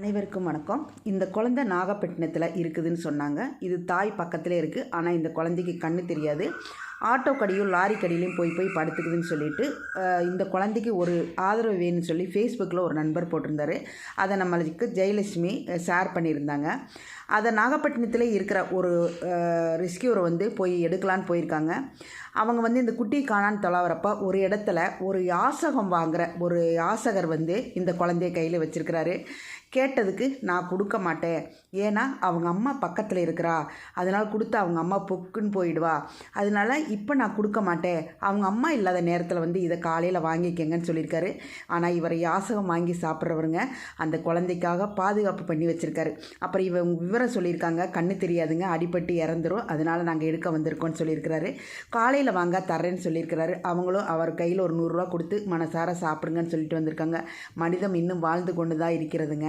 அனைவருக்கும் வணக்கம். இந்த குழந்தை நாகப்பட்டினத்தில் இருக்குதுன்னு சொன்னாங்க. இது தாய் பக்கத்தில் இருக்குது ஆனால் இந்த குழந்தைக்கு கண்ணு தெரியாது. ஆட்டோ கடியும் லாரி கடியிலையும் போய் போய் படுத்துக்குதுன்னு சொல்லிட்டு இந்த குழந்தைக்கு ஒரு ஆதரவு வேணும்னு சொல்லி ஃபேஸ்புக்கில் ஒரு நண்பர் போட்டிருந்தாரு. அதை நம்மளுக்கு ஜெயலட்சுமி ஷேர் பண்ணியிருந்தாங்க. அதை நாகப்பட்டினத்தில் இருக்கிற ஒரு ரெஸ்கியூரை வந்து போய் எடுக்கலான்னு போயிருக்காங்க. அவங்க வந்து இந்த குட்டி காணான்னு தொலைவரப்ப ஒரு இடத்துல ஒரு யாசகம் வாங்குகிற ஒரு யாசகர் வந்து இந்த குழந்தைய கையில் வச்சுருக்கிறாரு. கேட்டதுக்கு நான் கொடுக்க மாட்டேன். ஏன்னா அவங்க அம்மா பக்கத்தில் இருக்கிறா. அதனால் கொடுத்து அவங்க அம்மா பொக்குன்னு போயிடுவா. அதனால இப்போ நான் கொடுக்க மாட்டேன். அவங்க அம்மா இல்லாத நேரத்தில் வந்து இதை காலையில் வாங்கிக்கங்கன்னு சொல்லியிருக்காரு. ஆனால் இவர் யாசகம் வாங்கி சாப்பிட்றவருங்க அந்த குழந்தைக்காக பாதுகாப்பு பண்ணி வச்சுருக்காரு. அப்புறம் இவங்க விவரம் சொல்லியிருக்காங்க. கண்ணு தெரியாதுங்க. அடிப்பட்டு இறந்துரும். அதனால் நாங்கள் எடுக்க வந்திருக்கோம்னு சொல்லியிருக்கிறாரு. காலையில் வாங்க தர்றேன்னு சொல்லியிருக்கிறாரு. அவங்களும் அவர் கையில் ஒரு நூறுரூவா கொடுத்து மனசார சாப்பிடுங்கன்னு சொல்லிட்டு வந்திருக்காங்க. மனிதம் இன்னும் வாழ்ந்து கொண்டு தான் இருக்கிறதுங்க.